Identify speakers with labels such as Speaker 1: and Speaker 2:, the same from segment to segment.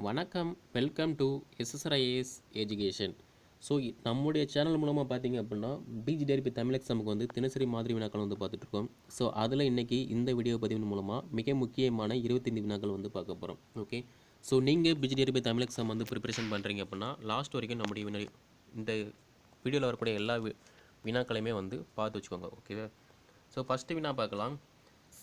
Speaker 1: வணக்கம் welcome to SSRIS education so நம்முடைய channel மூலமாக பார்த்தீங்க அப்படின்னா பிஜிடிஆர்பி தமிழ் எக்ஸாமுக்கு வந்து தினசரி மாதிரி வினாக்கள் வந்து பார்த்துட்ருக்கோம் ஸோ அதில் இன்றைக்கி இந்த வீடியோ பதிவின் மூலமாக மிக முக்கியமான இருபத்தைந்து வினாக்கள் வந்து பார்க்க போகிறோம் ஓகே ஸோ நீங்கள் பிஜிடிஆர்பி தமிழ் எக்ஸாம் வந்து ப்ரிப்பரேஷன் பண்ணுறீங்க அப்படின்னா லாஸ்ட் வரைக்கும் நம்முடைய வினா இந்த வீடியோவில் வரக்கூடிய எல்லா வி- வினாக்களையுமே வந்து பார்த்து வச்சுக்கோங்க. ஓகேவா ஸோ ஃபஸ்ட்டு வினா பார்க்கலாம்.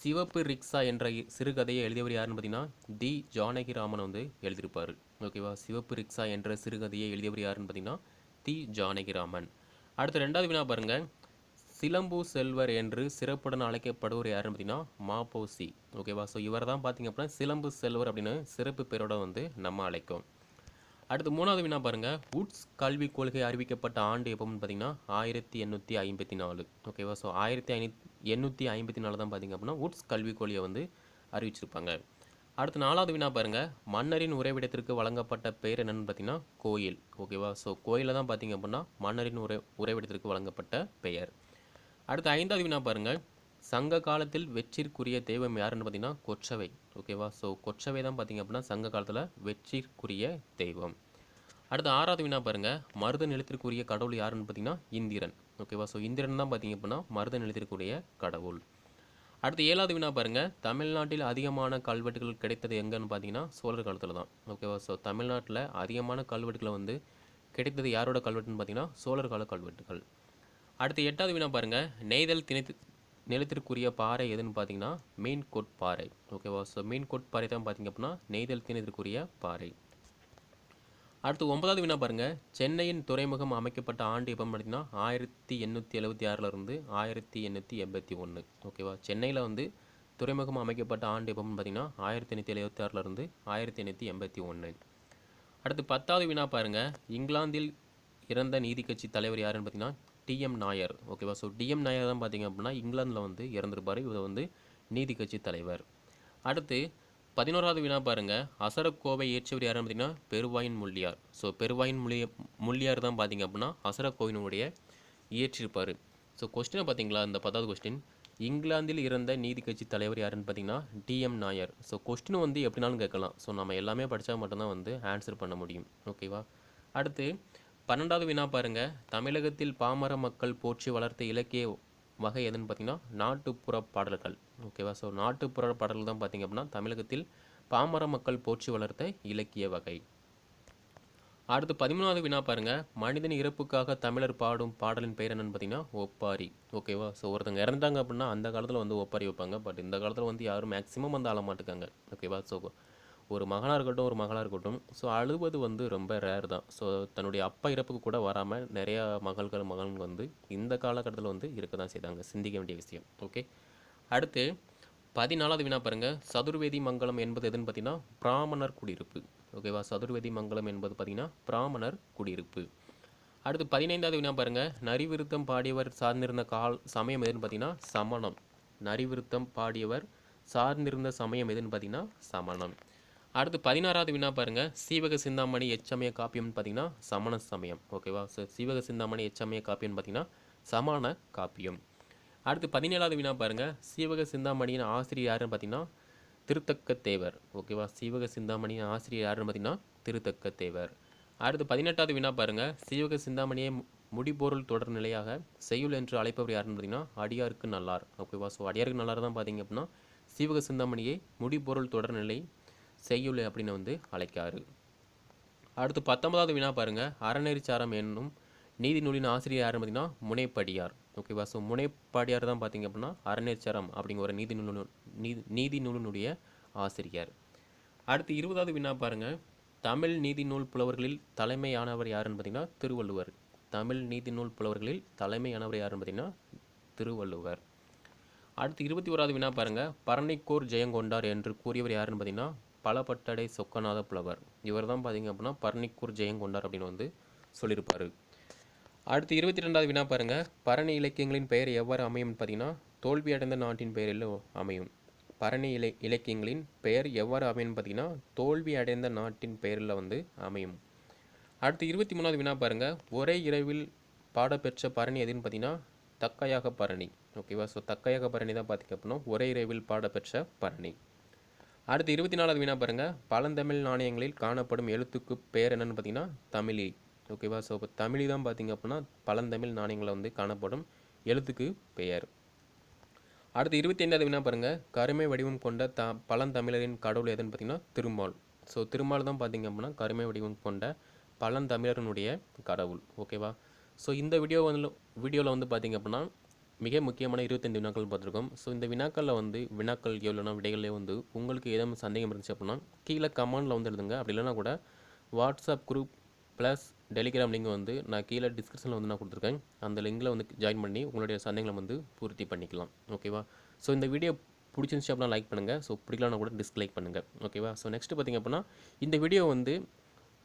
Speaker 1: சிவப்பு ரிக்ஸா என்ற சிறுகதையை எழுதியவர் யாருன்னு பார்த்தீங்கன்னா தி ஜானகிராமன் வந்து எழுதியிருப்பார். ஓகேவா சிவப்பு ரிக்ஸா என்ற சிறுகதையை எழுதியவர் யாருன்னு பார்த்தீங்கன்னா தி ஜானகிராமன். அடுத்து ரெண்டாவது வினா பாருங்க. சிலம்பு செல்வர் என்று சிறப்புடன் அழைக்கப்படுவர் யாருன்னு பார்த்தீங்கன்னா மாப்போசி ஓகேவா ஸோ இவர் தான் பார்த்தீங்க அப்படின்னா சிலம்பு செல்வர் அப்படின்னு சிறப்பு பேரோட வந்து நம்ம அழைக்கும். அடுத்து மூணாவது வினா பாருங்கள் உட்ஸ் கல்விக் கொள்கை அறிவிக்கப்பட்ட ஆண்டு எப்போன்னு பார்த்தீங்கன்னா ஆயிரத்தி எண்ணூற்றி ஐம்பத்தி நாலு. ஓகேவா ஸோ ஆயிரத்தி ஐநூத் எண்ணூற்றி ஐம்பத்தி நாலு தான் பார்த்தீங்க அப்படின்னா உட்ஸ் கல்விக் கொள்கையை வந்து அறிவிச்சிருப்பாங்க. அடுத்து நாலாவது வினா பாருங்கள் மன்னரின் உறைவிடத்திற்கு வழங்கப்பட்ட பெயர் என்னென்னு பார்த்தீங்கன்னா கோயில். ஓகேவா ஸோ கோயிலில் தான் பார்த்தீங்க அப்படின்னா மன்னரின் உறை உறைவிடத்திற்கு வழங்கப்பட்ட பெயர். அடுத்து ஐந்தாவது வினா பாருங்கள் சங்க காலத்தில் வெற்றிற்குரிய தெய்வம் யாருன்னு பார்த்தீங்கன்னா கொச்சவை ஓகேவா ஸோ கொச்சவை தான் பார்த்தீங்க அப்படின்னா சங்க காலத்தில் வெற்றிற்குரிய தெய்வம். அடுத்து ஆறாவது வினா பாருங்கள் மருத நிலத்திற்குரிய கடவுள் யாருன்னு பார்த்தீங்கன்னா இந்திரன். ஓகேவா ஸோ இந்திரன் தான் பார்த்தீங்க அப்படின்னா மருத நிலத்திற்குரிய கடவுள். அடுத்து ஏழாவது வினா பாருங்கள் தமிழ்நாட்டில் அதிகமான கல்வெட்டுகள் கிடைத்தது எங்கன்னு பார்த்தீங்கன்னா சோழர் காலத்தில் தான். ஓகேவா ஸோ தமிழ்நாட்டில் அதிகமான கல்வெட்டுகளை வந்து கிடைத்தது யாரோட கல்வெட்டுன்னு பார்த்தீங்கன்னா சோழர் கால கல்வெட்டுகள். அடுத்து எட்டாவது வினா பாருங்கள் நெய்தல் திணைத்து நிலத்திற்குரிய பாறை எதுன்னு பார்த்தீங்கன்னா மீன்கோட் பாறை ஓகேவா ஸோ மீன்கோட் பாறை தான் பார்த்தீங்க அப்படின்னா நெய்தல் திணைத்திற்குரிய பாறை. அடுத்து ஒன்பதாவது வினா பாருங்கள் சென்னையின் துறைமுகம் அமைக்கப்பட்ட ஆண்டு எப்போ பார்த்தீங்கன்னா ஆயிரத்தி எண்ணூற்றி எழுபத்தி ஆறிலிருந்து ஆயிரத்தி எண்ணூற்றி எண்பத்தி ஒன்று ஓகேவா சென்னையில் வந்து துறைமுகம் அமைக்கப்பட்ட ஆண்டு எப்போ பார்த்தீங்கன்னா ஆயிரத்தி எண்ணூற்றி எழுபத்தி ஆறிலிருந்து ஆயிரத்தி எண்ணூற்றி எண்பத்தி ஒன்று அடுத்து பத்தாவது வினா பாருங்க. இங்கிலாந்தில் இறந்த நீதி கட்சி தலைவர் யாருன்னு பார்த்தீங்கன்னா டிஎம் நாயர். ஓகேவா ஸோ டிஎம் நாயர் தான் பார்த்தீங்க அப்படின்னா இங்கிலாந்தில் வந்து இறந்துருப்பார். இவர் வந்து நீதி கட்சி தலைவர். அடுத்து பதினோராவது வினா பாருங்க. அசரக்கோவை இயற்றியவர் யாருன்னு பார்த்தீங்கன்னா பெருவாயின் முள்ளியார். ஸோ பெருவாயின் முள்ளிய முள்ளியார் தான் பார்த்தீங்க அப்படின்னா அசரக்கோவினுடைய இயற்றிருப்பார். ஸோ கொஸ்டினை பார்த்தீங்களா? இந்த பத்தாவது கொஸ்டின் இங்கிலாந்தில் இறந்த நீதி கட்சி தலைவர் யாருன்னு பார்த்தீங்கன்னா டிஎம் நாயர். ஸோ கொஸ்டின் வந்து எப்படினாலும் கேட்கலாம். ஸோ நம்ம எல்லாமே படித்தா மட்டும்தான் வந்து ஆன்சர் பண்ண முடியும். ஓகேவா அடுத்து பன்னெண்டாவது வினா பாருங்கள் தமிழகத்தில் பாமர மக்கள் போற்றி வளர்த்த இலக்கிய வகை எதுன்னு பார்த்தீங்கன்னா நாட்டுப்புற பாடல்கள். ஓகேவா ஸோ நாட்டுப்புற பாடல்கள் தான் பார்த்தீங்க அப்படின்னா தமிழகத்தில் பாமர மக்கள் போற்றி வளர்த்த இலக்கிய வகை. அடுத்து பதிமூணாவது வினா பாருங்கள் மனிதன் இறப்புக்காக தமிழர் பாடும் பாடலின் பெயர் என்னென்னு பார்த்தீங்கன்னா ஒப்பாரி. ஓகேவா ஸோ ஒருத்தங்க இறந்தாங்க அப்படின்னா அந்த காலத்தில் வந்து ஒப்பாரி வைப்பாங்க. பட் இந்த காலத்தில் வந்து யாரும் மேக்ஸிமம் வந்து ஆள மாட்டுக்காங்க. ஓகேவா ஸோ ஒரு மகனாக இருக்கட்டும் ஒரு மகளாக இருக்கட்டும் ஸோ அழுவது வந்து ரொம்ப ரேர் தான். ஸோ தன்னுடைய அப்பா இறப்புக்கு கூட வராமல் நிறையா மகள்கள் மகன்கள் வந்து இந்த காலகட்டத்தில் வந்து இருக்க தான் செய்தாங்க. சிந்திக்க வேண்டிய விஷயம். ஓகே அடுத்து பதினாலாவது வினா பாருங்க. சதுர்வேதி மங்கலம் என்பது எதுன்னு பார்த்தீங்கன்னா பிராமணர் குடியிருப்பு. ஓகேவா சதுர்வேதி மங்கலம் என்பது பார்த்தீங்கன்னா பிராமணர் குடியிருப்பு. அடுத்து பதினைந்தாவது வினா பாருங்கள் நரிவிருத்தம் பாடியவர் சார்ந்திருந்த கால் சமயம் எதுன்னு பார்த்தீங்கன்னா சமணம். நரிவிருத்தம் பாடியவர் சார்ந்திருந்த சமயம் எதுன்னு பார்த்தீங்கன்னா சமணம். அடுத்து பதினாறாவது வினா பாருங்க. சீவக சிந்தாமணி எச்சமய காப்பியம்னு பார்த்தீங்கன்னா சமண சமயம். ஓகேவா ஸோ சீவக சிந்தாமணி எச்சமய காப்பியம்னு பார்த்தீங்கன்னா சமண காப்பியம். அடுத்து பதினேழாவது வினா பாருங்கள் சீவக சிந்தாமணியின் ஆசிரியர் யாருன்னு பார்த்தீங்கன்னா திருத்தக்க தேவர் ஓகேவா? சீவக சிந்தாமணியின் ஆசிரியர் யாருன்னு பார்த்தீங்கன்னா திருத்தக்க தேவர் அடுத்து பதினெட்டாவது வினா பாருங்கள் சீவக சிந்தாமணியை முடிபொருள் தொடர் நிலையாக செய்யுள் என்று அழைப்பவர் யாருன்னு பார்த்தீங்கன்னா அடியாருக்கு நல்லார். ஓகேவா? ஸோ அடியாருக்கு நல்லார் தான் பார்த்தீங்க அப்படின்னா சீவக சிந்தாமணியை முடிபொருள் தொடர்நிலை செய்யுள் அப்படின்னு வந்து அழைக்காரு. அடுத்து பத்தொன்பதாவது வினா பாருங்கள் அறநெறிச்சாரம் என்னும் நீதி நூலின் ஆசிரியர் யாருன்னு பார்த்தீங்கன்னா முனைப்படியார். ஓகேவா ஸோ முனைப்படியார் தான் பார்த்தீங்க அப்படின்னா அறநெறிச்சாரம் அப்படிங்கிற ஒரு நீதி நூலு நீதி நீதி நூலினுடைய ஆசிரியர். அடுத்து இருபதாவது வினா பாருங்கள் தமிழ் நீதி நூல் புலவர்களில் தலைமையானவர் யாருன்னு பார்த்தீங்கன்னா திருவள்ளுவர். தமிழ் நீதி நூல் புலவர்களில் தலைமையானவர் யாருன்னு பார்த்தீங்கன்னா திருவள்ளுவர். அடுத்து இருபத்தி ஓராவது வினா பாருங்க. பரணிக்கோர் ஜெயங்கொண்டார் என்று கூறியவர் யாருன்னு பார்த்தீங்கன்னா பலப்பட்டடை சொக்கநாத புலவர். இவர் தான் பார்த்தீங்க அப்படின்னா பரணிக்கூர் ஜெயங்கொண்டார் அப்படின்னு வந்து சொல்லியிருப்பார். அடுத்து இருபத்தி ரெண்டாவது வினா பாருங்க. பரணி இலக்கியங்களின் பெயர் எவ்வாறு அமையும்னு பார்த்தீங்கன்னா தோல்வி அடைந்த நாட்டின் பெயரில் அமையும். பரணி இலை இலக்கியங்களின் பெயர் எவ்வாறு அமையும்னு பார்த்தீங்கன்னா தோல்வி அடைந்த நாட்டின் பெயரில் வந்து அமையும். அடுத்து இருபத்தி மூணாவது வினா பாருங்கள் ஒரே இரவில் பாடப்பெற்ற பரணி எதுன்னு பார்த்தீங்கன்னா தக்கையாக பரணி. ஓகேவா ஸோ தக்கையாக பரணி தான் பார்த்தீங்க அப்படின்னா ஒரே இரவில் பாடப்பெற்ற பரணி. அடுத்து இருபத்தி நாலாவது வினா பாருங்கள் பழந்தமிழ் நாணயங்களில் காணப்படும் எழுத்துக்கு பெயர் என்னென்னு பார்த்தீங்கன்னா தமிழி. ஓகேவா ஸோ இப்போ தமிழி தான் பார்த்தீங்க அப்படின்னா பழந்தமிழ் நாணயங்களை வந்து காணப்படும் எழுத்துக்கு பெயர். அடுத்து இருபத்தி ஐந்தாவது வினா பாருங்கள் கருமை வடிவம் கொண்ட த பழந்தமிழரின் கடவுள் எதுன்னு பார்த்தீங்கன்னா திருமால். ஸோ திருமால் தான் பார்த்தீங்க அப்படின்னா கருமை வடிவம் கொண்ட பழந்தமிழரனுடைய கடவுள். ஓகேவா ஸோ இந்த வீடியோ வந்து வீடியோவில் வந்து பார்த்தீங்க அப்படின்னா மிக முக்கியமான இருபத்தஞ்சு வினாக்கள் பார்த்துருக்கோம் ஸோ இந்த வினாக்களில் வந்து வினாக்கள் எவ்வளோனா விடைகளே வந்து உங்களுக்கு ஏதாவது சந்தேகம் இருந்துச்சு அப்படின்னா கீழே கமெண்டில் வந்து எழுதுங்க. அப்படி இல்லைனா கூட WhatsApp group plus Telegram link வந்து நான் கீழே டிஸ்கிரிப்ஷனில் வந்து நான் கொடுத்துருக்கேன். அந்த லிங்கில் வந்து ஜாயின் பண்ணி உங்களுடைய சந்தேகங்களை வந்து பூர்த்தி பண்ணிக்கலாம். ஓகேவா ஸோ இந்த வீடியோ பிடிச்சிருந்துச்சு அப்படின்னா லைக் பண்ணுங்கள் ஸோ பிடிக்கலாம்னா கூட டிஸ்லைக் பண்ணுங்கள் ஓகேவா ஸோ நெக்ஸ்ட்டு பார்த்திங்க அப்படின்னா இந்த வீடியோ வந்து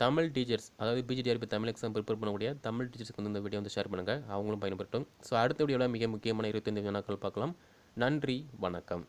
Speaker 1: தமிழ் டீச்சர்ஸ் அதாவது பிஜிடிஆர்பி தமிழ் எக்ஸாம் ப்ரிப்பேர் பண்ணக்கூடிய தமிழ் டீச்சர்ஸ்க்கு வந்து இந்த வீடியோ வந்து ஷேர் பண்ணுங்கள் அவங்களும் பயன்படுத்தும் ஸோ அடுத்த வீடியோவில் மிக முக்கியமான இருபத்தைந்து வினாக்கள் பார்க்கலாம். நன்றி வணக்கம்.